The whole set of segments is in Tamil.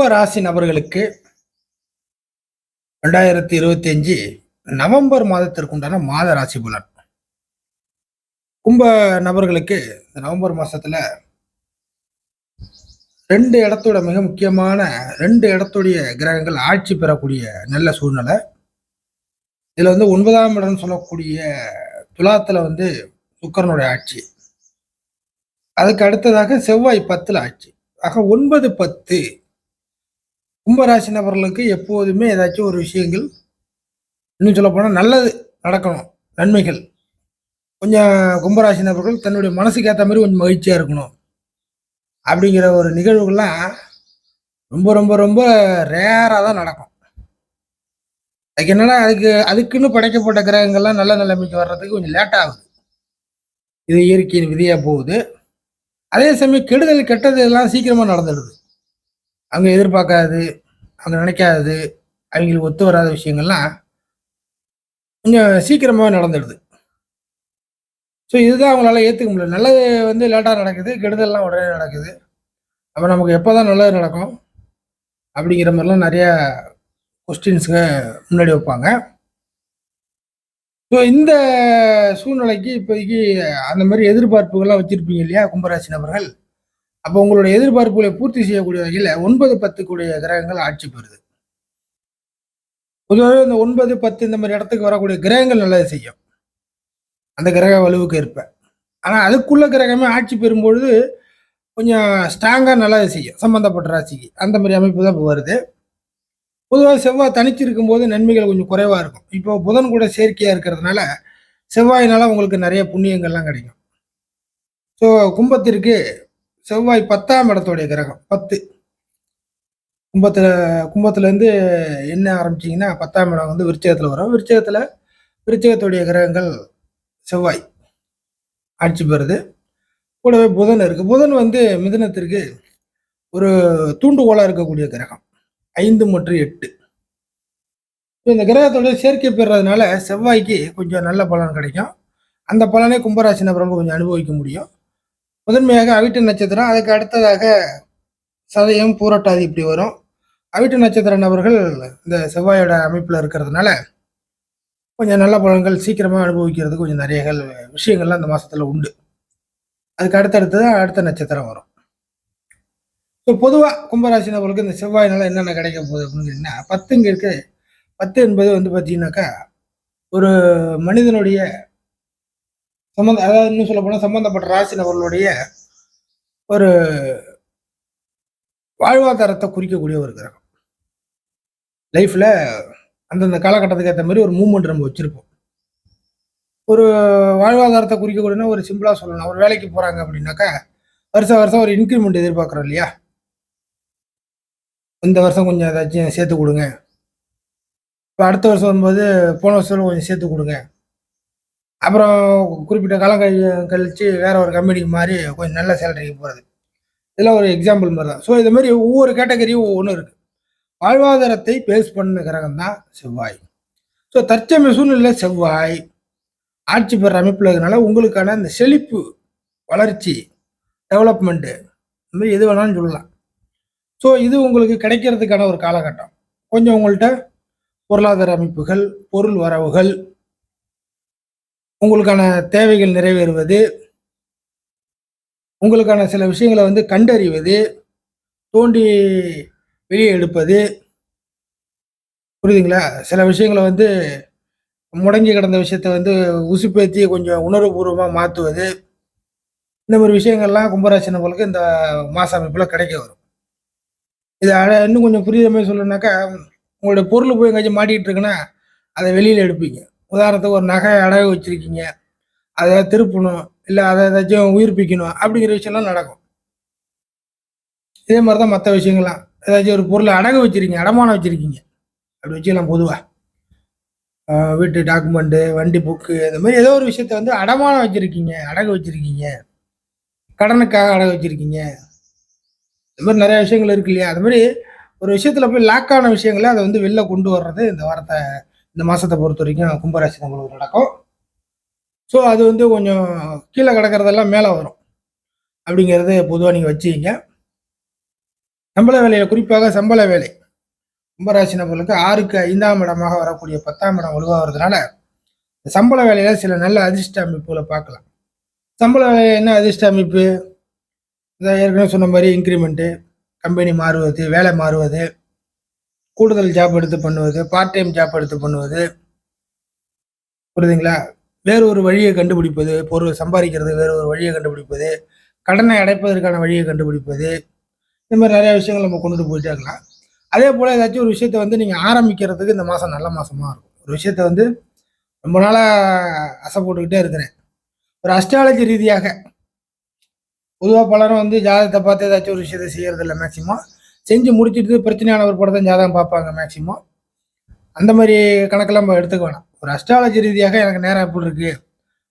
கும்ப ராசி நபர்களுக்கு ரெண்டாயிரத்தி இருபத்தி அஞ்சு நவம்பர் மாதத்திற்கு உண்டான மாத ராசி பலன். கும்ப நபர்களுக்கு இந்த நவம்பர் மாசத்துல ரெண்டு இடத்தோட மிக முக்கியமான ரெண்டு இடத்துடைய கிரகங்கள் ஆட்சி பெறக்கூடிய நல்ல சூழ்நிலை. இதுல வந்து ஒன்பதாம் இடம் சொல்லக்கூடிய துலாத்துல வந்து சுக்கரனுடைய ஆட்சி. அதுக்கு அடுத்ததாக செவ்வாய் பத்துல ஆட்சி. ஆக ஒன்பது பத்து கும்பராசி நபர்களுக்கு எப்போதுமே ஏதாச்சும் ஒரு விஷயங்கள் இன்னும் சொல்லப்போனால் நல்லது நடக்கணும் நன்மைகள். கொஞ்சம் கும்பராசி நபர்கள் தன்னுடைய மனசுக்கு ஏற்ற மாதிரி கொஞ்சம் மகிழ்ச்சியாக இருக்கணும். அப்படிங்கிற ஒரு நிகழ்வுகள்லாம் ரொம்ப ரொம்ப ரொம்ப ரேராக தான் நடக்கும். அதுக்கு என்னன்னா அதுக்கு அதுக்குன்னு படைக்கப்பட்ட கிரகங்கள்லாம் நல்ல நிலைமைக்கு வர்றதுக்கு கொஞ்சம் லேட் ஆகுது. இது இயற்கையின் விதியாக போகுது. அதே சமயம் கெடுதல் கெட்டது எல்லாம் சீக்கிரமாக நடந்துடுது. அவங்க எதிர்பார்க்காது. அவங்க நினைக்காதது அவங்களுக்கு ஒத்து வராத விஷயங்கள்லாம் கொஞ்சம் சீக்கிரமாக நடந்துடுது. ஸோ இதுதான் அவங்களால ஏற்றுக்க முடியல. நல்லது வந்து லேட்டாக நடக்குது கெடுதல்லாம் உடனே நடக்குது. அப்போ நமக்கு எப்போ தான் நல்லது நடக்கும் அப்படிங்கிற மாதிரிலாம் நிறையா கொஸ்டின்ஸுங்க முன்னாடி வைப்பாங்க. ஸோ இந்த சூழ்நிலைக்கு இப்போதைக்கு அந்த மாதிரி எதிர்பார்ப்புகள்லாம் வச்சுருப்பீங்க இல்லையா கும்பராசி நபர்கள் அப்போ உங்களுடைய எதிர்பார்ப்புகளை பூர்த்தி செய்யக்கூடிய வகையில் ஒன்பது பத்துக்குடைய கிரகங்கள் ஆட்சி பெறுது. பொதுவாகவே இந்த ஒன்பது பத்து இந்த மாதிரி இடத்துக்கு வரக்கூடிய கிரகங்கள் நல்லது செய்யும். அந்த கிரக வலுவுக்கு ஏற்ப. ஆனால் அதுக்குள்ள கிரகமே ஆட்சி பெறும்பொழுது கொஞ்சம் ஸ்ட்ராங்காக நல்லது செய்யும். சம்பந்தப்பட்ட ராசிக்கு அந்த மாதிரி அமைப்பு தான் இப்போ வருது. பொதுவாக செவ்வாய் தனிச்சிருக்கும் போது நன்மைகள் கொஞ்சம் குறைவாக இருக்கும். இப்போ புதன் கூட செயற்கையாக இருக்கிறதுனால செவ்வாயினால் உங்களுக்கு நிறைய புண்ணியங்கள்லாம் கிடைக்கும். ஸோ கும்பத்திற்கு செவ்வாய் பத்தாம் இடத்துடைய கிரகம் பத்து. கும்பத்தில் கும்பத்துலேருந்து என்ன ஆரம்பிச்சிங்கன்னா பத்தாம் இடம் வந்து விருச்சகத்தில் வரும். விருச்சகத்தில் விருச்சகத்துடைய கிரகங்கள் செவ்வாய் ஆட்சி பெறுது. கூடவே புதன் இருக்குது புதன் வந்து மிதுனத்திற்கு ஒரு தூண்டுகோலாக இருக்கக்கூடிய கிரகம். ஐந்து மற்றும் எட்டு. இந்த கிரகத்தோட சேர்க்கை பெறுறதுனால செவ்வாய்க்கு கொஞ்சம் நல்ல பலன் கிடைக்கும். அந்த பலனை கும்பராசி நபர்கள் கொஞ்சம் அனுபவிக்க முடியும். முதன்மையாக அவிட்ட நட்சத்திரம் அதுக்கு அடுத்ததாக சதயம் பூரட்டாதி இப்படி வரும். அவிட்ட நட்சத்திர நபர்கள் இந்த செவ்வாயோட அமைப்பில் இருக்கிறதுனால கொஞ்சம் நல்ல பழங்கள் சீக்கிரமாக அனுபவிக்கிறதுக்கு கொஞ்சம் நிறைய விஷயங்கள்லாம் அந்த மாதத்தில் உண்டு. அதுக்கு அடுத்தடுத்து அடுத்த நட்சத்திரம் வரும். ஸோ பொதுவாக கும்பராசி நபர்களுக்கு இந்த செவ்வாயினால் என்னென்ன கிடைக்க போகுது அப்படின்னு கேட்டிங்கன்னா பத்துங்க இருக்கு பத்து என்பது வந்து பார்த்தீங்கன்னாக்கா ஒரு மனிதனுடைய சம்மந்த அதாவது இன்னும் சொல்ல போனால் சம்மந்தப்பட்ட ராசி நபர்களுடைய ஒரு வாழ்வாதாரத்தை குறிக்கக்கூடிய ஒரு கிரகம். லைஃப்பில் அந்தந்த காலகட்டத்துக்கு ஏற்ற மாதிரி ஒரு மூமெண்ட் நம்ம வச்சுருப்போம். ஒரு வாழ்வாதாரத்தை குறிக்கக்கூடியனா ஒரு சிம்பிளாக சொல்லணும் ஒரு வேலைக்கு போகிறாங்க அப்படின்னாக்கா வருஷம் வருஷம் ஒரு இன்க்ரிமெண்ட் எதிர்பார்க்குறோம் இல்லையா? இந்த வருஷம் கொஞ்சம் ஏதாச்சும் சேர்த்து கொடுங்க. இப்போ அடுத்த வருஷம் வரும்போது போன வருஷம் கொஞ்சம் சேர்த்து கொடுங்க. அப்புறம் குறிப்பிட்ட காலம் கழி கழித்து வேற ஒரு கம்பெனிக்கு மாதிரி கொஞ்சம் நல்ல சேலரிக்கு போகிறது இதெல்லாம் ஒரு எக்ஸாம்பிள் மாதிரி தான். ஸோ இது மாதிரி ஒவ்வொரு கேட்டகரியும் ஒவ்வொன்றும் இருக்குது வாழ்வாதாரத்தை பேஸ் பண்ண கிரகம் தான் செவ்வாய். ஸோ தற்சமய சூழ்நிலை செவ்வாய் ஆட்சி பெற அமைப்பில் இருக்கிறனால உங்களுக்கான இந்த செழிப்பு வளர்ச்சி டெவலப்மெண்ட்டு இந்த மாதிரி எது வேணாலும் சொல்லலாம். ஸோ இது உங்களுக்கு கிடைக்கிறதுக்கான ஒரு காலகட்டம். கொஞ்சம் உங்கள்கிட்ட பொருளாதார அமைப்புகள் பொருள் வரவுகள் உங்களுக்கான தேவைகள் நிறைவேறுவது உங்களுக்கான சில விஷயங்களை வந்து கண்டறிவது தோண்டி வெளியே எடுப்பது. புரியுதுங்களா? சில விஷயங்களை வந்து முடங்கி கிடந்த விஷயத்த வந்து உசுப்பேற்றி கொஞ்சம் உணர்வுபூர்வமாக மாற்றுவது இந்த மாதிரி விஷயங்கள்லாம் கும்பராசி நபர்களுக்கு இந்த மாச அமைப்பில் கிடைக்க வரும். இது இன்னும் கொஞ்சம் புரியுற மாதிரி சொல்லணுனாக்கா உங்களுடைய பொருள் போய் எங்கேயாச்சும் மாட்டிகிட்டு இருக்குன்னா அதை வெளியில் எடுப்பீங்க. உதாரணத்துக்கு ஒரு நகை அடகு வச்சுருக்கீங்க. அதை திருப்பணும் இல்லை அதை ஏதாச்சும் உயிர்ப்பிக்கணும் அப்படிங்கிற விஷயம்லாம் நடக்கும். இதே மாதிரி தான் மற்ற விஷயங்கள்லாம். ஏதாச்சும் ஒரு பொருளை அடகு வச்சுருக்கீங்க அடமானம் வச்சுருக்கீங்க. அப்படி வச்சுக்கலாம் பொதுவாக வீட்டு டாக்குமெண்ட்டு வண்டி புக்கு இந்த மாதிரி ஏதோ ஒரு விஷயத்த வந்து அடமானம் வச்சுருக்கீங்க அடகு வச்சுருக்கீங்க. கடனுக்காக அடகு வச்சுருக்கீங்க. இந்த மாதிரி நிறைய விஷயங்கள் இருக்கு இல்லையா? அது மாதிரி ஒரு விஷயத்தில் போய் லாக்கான விஷயங்களை அதை வந்து வெளில கொண்டு வர்றது இந்த வாரத்தை இந்த மாதத்தை பொறுத்த வரைக்கும் கும்பராசி நம்மளுக்கு நடக்கும். ஸோ அது வந்து கொஞ்சம் கீழே கிடக்கிறதெல்லாம் மேலே வரும். அப்படிங்கிறது பொதுவாக நீங்கள் வச்சுக்கிங்க. சம்பள வேலையில் குறிப்பாக சம்பள வேலை. கும்பராசி நபர்களுக்கு ஆறுக்கு ஐந்தாம் இடமாக வரக்கூடிய பத்தாம் இடம் வலுவாகிறதுனால இந்த சம்பள வேலையில் சில நல்ல அதிர்ஷ்ட அமைப்புகளை பார்க்கலாம். சம்பள வேலையில் என்ன அதிர்ஷ்ட அமைப்பு? இதை ஏற்கனவே சொன்ன மாதிரி இன்க்ரிமெண்ட்டு கம்பெனி மாறுவது வேலை மாறுவது கூடுதல் ஜாப் எடுத்து பண்ணுவது பார்ட் டைம் ஜாப் எடுத்து பண்ணுவது புரியுதுங்களா? வேறு ஒரு வழியை கண்டுபிடிப்பது பொருள் சம்பாதிக்கிறது வேறு ஒரு வழியை கண்டுபிடிப்பது கடனை அடைப்பதற்கான வழியை கண்டுபிடிப்பது இந்த மாதிரி நிறையா விஷயங்கள் நம்ம கொண்டுட்டு போயிட்டே இருக்கலாம். அதே போல் ஏதாச்சும் ஒரு விஷயத்த வந்து நீங்கள் ஆரம்பிக்கிறதுக்கு இந்த மாதம் நல்ல மாதமாக இருக்கும். ஒரு விஷயத்த வந்து ரொம்ப நாளாக அசை போட்டுக்கிட்டே இருக்கிறேன். ஒரு அஸ்ட்ராலஜி ரீதியாக பொதுவாக பலரும் வந்து ஜாதகத்தை பார்த்து ஏதாச்சும் ஒரு விஷயத்த செய்கிறது இல்லை மேக்சிமம் செஞ்சு முடிச்சிட்டு பிரச்சனையான ஒரு படத்தை ஜாதகம் பார்ப்பாங்க மேக்சிமம் அந்த மாதிரி கணக்கெல்லாம் நம்ம எடுத்துக்க வேணாம். ஒரு அஸ்ட்ராலஜி ரீதியாக எனக்கு நேரம் எப்படி இருக்கு?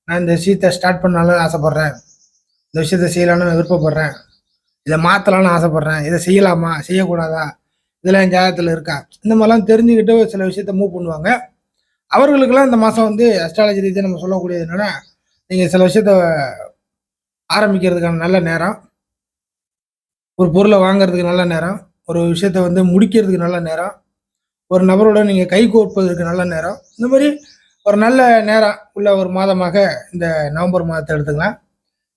நான் இந்த விஷயத்தை ஸ்டார்ட் பண்ணாலும் ஆசைப்பட்றேன். இந்த விஷயத்த செய்யலாம்னு விருப்பப்படுறேன். இதை மாற்றலாம்னு ஆசைப்பட்றேன். இதை செய்யலாமா? செய்யக்கூடாதா? இதெல்லாம் என் ஜாதகத்தில் இருக்கா? இந்த மாதிரிலாம் தெரிஞ்சுக்கிட்டு சில விஷயத்த மூவ் பண்ணுவாங்க. அவர்களுக்கெல்லாம் இந்த மாதம் வந்து அஸ்ட்ராலஜி ரீதியாக நம்ம சொல்லக்கூடியது என்னென்னா நீங்கள் சில விஷயத்த ஆரம்பிக்கிறதுக்கான நல்ல நேரம். ஒரு பொருளை வாங்குறதுக்கு நல்ல நேரம். ஒரு விஷயத்த வந்து முடிக்கிறதுக்கு நல்ல நேரம். ஒரு நபரோட நீங்கள் கை கோர்ப்பதற்கு நல்ல நேரம். இந்த மாதிரி ஒரு நல்ல நேரம் உள்ள ஒரு மாதமாக இந்த நவம்பர் மாதத்தை எடுத்துக்கலாம்.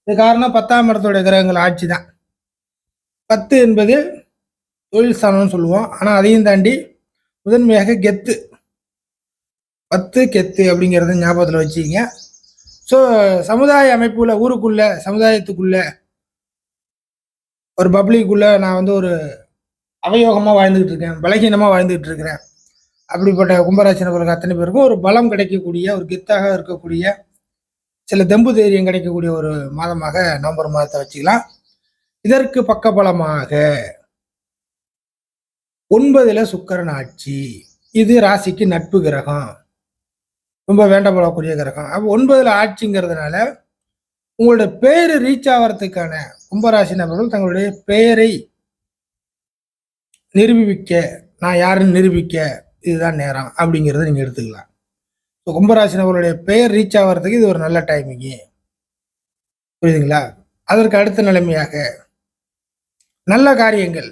இது காரணம் பத்தாம் இடத்துடைய கிரகங்கள் ஆட்சி தான். பத்து என்பது தொழில் ஸ்தானம்னு சொல்லுவோம். ஆனால் அதையும் தாண்டி முதன்மையாக கெத்து. பத்து கெத்து அப்படிங்கிறத ஞாபகத்தில் வச்சுக்கிங்க. ஸோ சமுதாய அமைப்புள்ள ஊருக்குள்ளே சமுதாயத்துக்குள்ள ஒரு பப்ளிக்குள்ளே நான் வந்து ஒரு அவயோகமாக வாழ்ந்துக்கிட்டு இருக்கேன் பலகீனமாக வாழ்ந்துகிட்டு இருக்கிறேன் அப்படிப்பட்ட கும்பராசி நபர்களுக்கு அத்தனை பேருக்கும் ஒரு பலம் கிடைக்கக்கூடிய ஒரு கெத்தாக இருக்கக்கூடிய சில தெம்பு தைரியம் கிடைக்கக்கூடிய ஒரு மாதமாக நவம்பர் மாதத்தை வச்சுக்கலாம். இதற்கு பக்கபலமாக ஒன்பதுல சுக்கரன் ஆட்சி. இது ராசிக்கு நட்பு கிரகம். ரொம்ப வேண்டப்படக்கூடிய கிரகம். அப்போ ஒன்பதுல ஆட்சிங்கிறதுனால உங்களோட பேர் ரீச் ஆகிறதுக்கான கும்பராசி நபர்கள் தங்களுடைய பெயரை நிரூபிக்க நான் யாருன்னு நிரூபிக்க இதுதான் நேரம் அப்படிங்கிறத நீங்கள் எடுத்துக்கலாம். ஸோ கும்பராசினவர்களுடைய பெயர் ரீச் ஆகிறதுக்கு இது ஒரு நல்ல டைமிங்கு புரியுதுங்களா? அதற்கு அடுத்த நிலைமையாக நல்ல காரியங்கள்.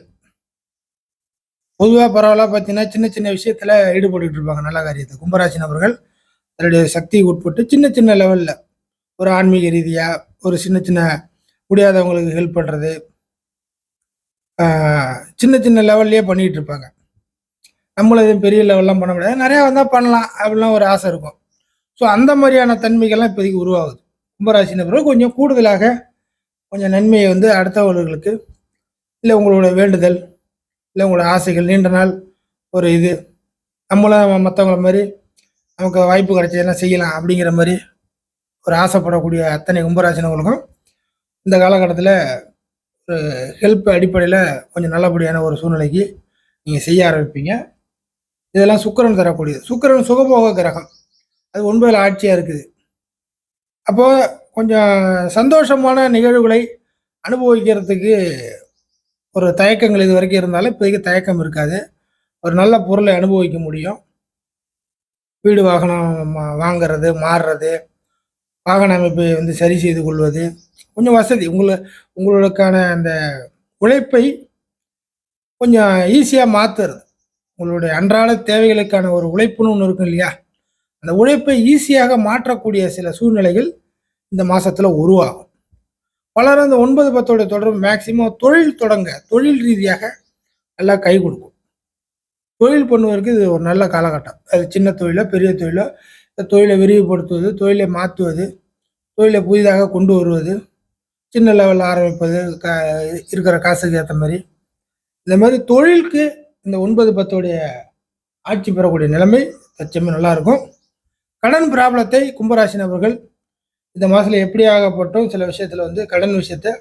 பொதுவாக பரவாயில்ல பார்த்தீங்கன்னா சின்ன சின்ன விஷயத்தில் ஈடுபட்டு இருப்பாங்க நல்ல காரியத்தை. கும்பராசி நபர்கள் தன்னுடைய சக்திக்கு உட்பட்டு சின்ன சின்ன லெவலில் ஒரு ஆன்மீக ரீதியாக ஒரு சின்ன சின்ன முடியாதவங்களுக்கு ஹெல்ப் பண்ணுறது சின்ன சின்ன லெவல்லையே பண்ணிகிட்டு இருப்பாங்க நம்மளும் எதுவும் பெரிய லெவல்லாம் பண்ண முடியாது. நிறையா வந்தால் பண்ணலாம் அப்படிலாம் ஒரு ஆசை இருக்கும். ஸோ அந்த மாதிரியான தன்மைகள்லாம் இப்போதைக்கு உருவாகுது. கும்பராசின பிறகு கொஞ்சம் கூடுதலாக கொஞ்சம் நன்மையை வந்து அடுத்தவர்களுக்கு இல்லை உங்களோட வேண்டுதல் இல்லை உங்களோட ஆசைகள் நீண்ட நாள் ஒரு இது. நம்மளும் மற்றவங்கள மாதிரி நமக்கு வாய்ப்பு கிடைச்சதுன்னா செய்யலாம் அப்படிங்கிற மாதிரி ஒரு ஆசைப்படக்கூடிய அத்தனை கும்பராசினவர்களுக்கும் இந்த காலகட்டத்தில் ஹெல்ப் அடிப்படையில் கொஞ்சம் நல்லபடியான ஒரு சூழ்நிலைக்கு நீங்கள் செய்ய ஆரம்பிப்பீங்க. இதெல்லாம் சுக்கிரன் தரக்கூடியது. சுக்கிரன் சுகபோக கிரகம். அது ஒன்பதில் ஆட்சியாக இருக்குது. அப்போது கொஞ்சம் சந்தோஷமான நிகழ்வுகளை அனுபவிக்கிறதுக்கு ஒரு தயக்கங்கள் இது வரைக்கும் இருந்தாலும் இப்போதைக்கு தயக்கம் இருக்காது. ஒரு நல்ல பொருளை அனுபவிக்க முடியும். வீடு வாகனம் மா- மாறுறது வாகன அமைப்பை வந்து சரி செய்து கொள்வது. கொஞ்சம் வசதி. உங்களை உங்களுக்கான அந்த உழைப்பை கொஞ்சம் ஈஸியாக மாற்றுறது உங்களுடைய அன்றாட தேவைகளுக்கான ஒரு உழைப்புன்னு ஒன்று இருக்கும் இல்லையா? அந்த உழைப்பை ஈஸியாக மாற்றக்கூடிய சில சூழ்நிலைகள் இந்த மாதத்தில் உருவாகும். பலரும் அந்த ஒன்பது பத்தோட தொடர்பு மேக்சிமம் தொழில் தொடங்க தொழில் ரீதியாக நல்லா கை கொடுக்கும். தொழில் பண்ணுவதற்கு இது ஒரு நல்ல காலகட்டம். அது சின்ன தொழிலோ பெரிய தொழிலோ இந்த தொழிலை விரிவுபடுத்துவது தொழிலை மாற்றுவது தொழிலை புதிதாக கொண்டு வருவது சின்ன லெவலில் ஆரம்பிப்பது க இருக்கிற காசுக்கு ஏற்ற மாதிரி. இந்த மாதிரி தொழிலுக்கு இந்த ஒன்பது பத்தோடைய ஆட்சி பெறக்கூடிய நிலைமை தச்சமே நல்லா இருக்கும். கடன் பிராபலத்தை கும்பராசி நபர்கள் இந்த மாதத்தில் எப்படி ஆகப்பட்டும் சில விஷயத்தில் வந்து கடன் விஷயத்தை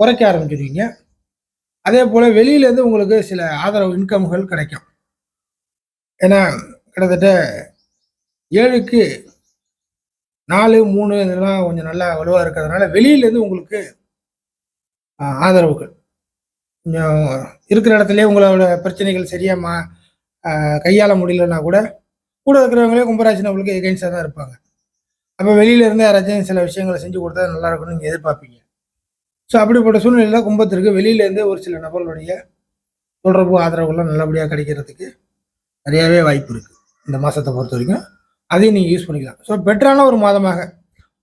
குறைக்க ஆரம்பிச்சிருவீங்க. அதே போல் வெளியிலேருந்து உங்களுக்கு சில ஆதரவு இன்கம்கள் கிடைக்கும். ஏன்னா கிட்டத்தட்ட ஏழுக்கு நாலு மூணு இதெல்லாம் கொஞ்சம் நல்லா வலுவாக இருக்கிறதுனால வெளியிலேருந்து உங்களுக்கு ஆதரவுகள். கொஞ்சம் இருக்கிற இடத்துலயே உங்களோட பிரச்சனைகள் சரியாக மா கையாள முடியலன்னா கூட கூட இருக்கிறவங்களே கும்பராசி நம்மளுக்கு எகென்ஸ்டாக தான் இருப்பாங்க. அப்போ வெளியிலேருந்து யாராச்சும் சில விஷயங்களை செஞ்சு கொடுத்தா நல்லா இருக்கும்னு நீங்கள் எதிர்பார்ப்பீங்க. ஸோ அப்படிப்பட்ட சூழ்நிலையில் கும்பத்திற்கு வெளியிலேருந்து ஒரு சில நபர்களுடைய தொடர்பு ஆதரவுகள்லாம் நல்லபடியாக கிடைக்கிறதுக்கு நிறையாவே வாய்ப்பு இருக்குது இந்த மாதத்தை பொறுத்த வரைக்கும். அதையும் நீங்கள் யூஸ் பண்ணிக்கலாம். ஸோ பெட்டரான ஒரு மாதமாக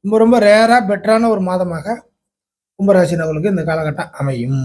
ரொம்ப ரொம்ப ரேராக பெட்டரான ஒரு மாதமாக கும்பராசினவர்களுக்கு இந்த காலகட்டம் அமையும்.